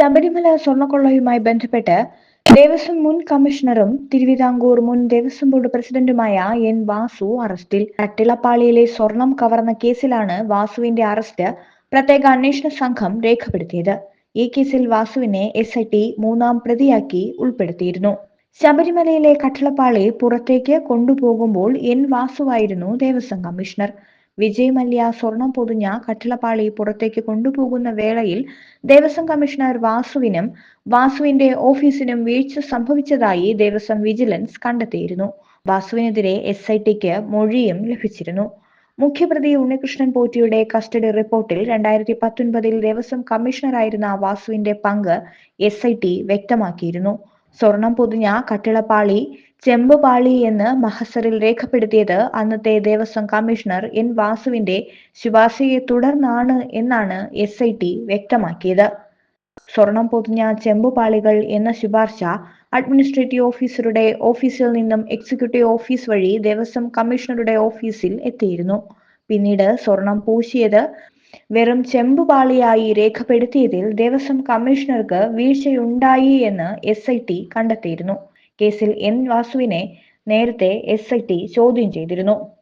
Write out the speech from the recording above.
ശബരിമല സ്വർണക്കൊള്ളയുമായി ബന്ധപ്പെട്ട് ദേവസ്വം മുൻ കമ്മീഷണറും തിരുവിതാംകൂർ മുൻ ദേവസ്വം ബോർഡ് പ്രസിഡന്റുമായ എൻ വാസു അറസ്റ്റിൽ. കട്ടിളപ്പാളിയിലെ സ്വർണം കവർന്ന കേസിലാണ് വാസുവിന്റെ അറസ്റ്റ് പ്രത്യേക അന്വേഷണ സംഘം രേഖപ്പെടുത്തിയത്. ഈ കേസിൽ വാസുവിനെ എസ് ഐ ടി മൂന്നാം പ്രതിയാക്കി ഉൾപ്പെടുത്തിയിരുന്നു. ശബരിമലയിലെ കട്ടിളപ്പാളി പുറത്തേക്ക് കൊണ്ടുപോകുമ്പോൾ എൻ വാസുവായിരുന്നു ദേവസ്വം കമ്മീഷണർ. വിജയ് മല്യ സ്വർണം പൊതിഞ്ഞ കട്ടിളപ്പാളി പുറത്തേക്ക് കൊണ്ടുപോകുന്ന വേളയിൽ ദേവസ്വം കമ്മീഷണർ വാസുവിനും വാസുവിന്റെ ഓഫീസിനും വീഴ്ച സംഭവിച്ചതായി ദേവസ്വം വിജിലൻസ് കണ്ടെത്തിയിരുന്നു. വാസുവിനെതിരെ എസ് ഐ ടിക്ക് മൊഴിയും ലഭിച്ചിരുന്നു. മുഖ്യപ്രതി ഉണ്ണികൃഷ്ണൻ പോറ്റിയുടെ കസ്റ്റഡി റിപ്പോർട്ടിൽ രണ്ടായിരത്തി പത്തൊൻപതിൽ ദേവസ്വം കമ്മീഷണറായിരുന്ന വാസുവിന്റെ പങ്ക് എസ് വ്യക്തമാക്കിയിരുന്നു. സ്വർണം പൊതിഞ്ഞ കട്ടിളപ്പാളി ചെമ്പുപാളി എന്ന് മഹസറിൽ രേഖപ്പെടുത്തിയത് അന്നത്തെ ദേവസ്വം കമ്മീഷണർ എൻ വാസുവിന്റെ ശുപാർശയെ തുടർന്നാണ് എന്നാണ് എസ് ഐ ടി വ്യക്തമാക്കിയത്. സ്വർണം പൊതിഞ്ഞ ചെമ്പുപാളികൾ എന്ന ശുപാർശ അഡ്മിനിസ്ട്രേറ്റീവ് ഓഫീസറുടെ ഓഫീസിൽ നിന്നും എക്സിക്യൂട്ടീവ് ഓഫീസ് വഴി ദേവസ്വം കമ്മീഷണറുടെ ഓഫീസിൽ എത്തിയിരുന്നു. പിന്നീട് സ്വർണം പൂശിയത് വെറും ചെമ്പുപാളിയായി രേഖപ്പെടുത്തിയതിൽ ദേവസ്വം കമ്മീഷണർക്ക് വീഴ്ചയുണ്ടായി എന്ന് എസ് ഐ ടി കണ്ടെത്തിയിരുന്നു. കേസിൽ എൻ വാസുവിനെ നേരത്തെ എസ് ചോദ്യം ചെയ്തിരുന്നു.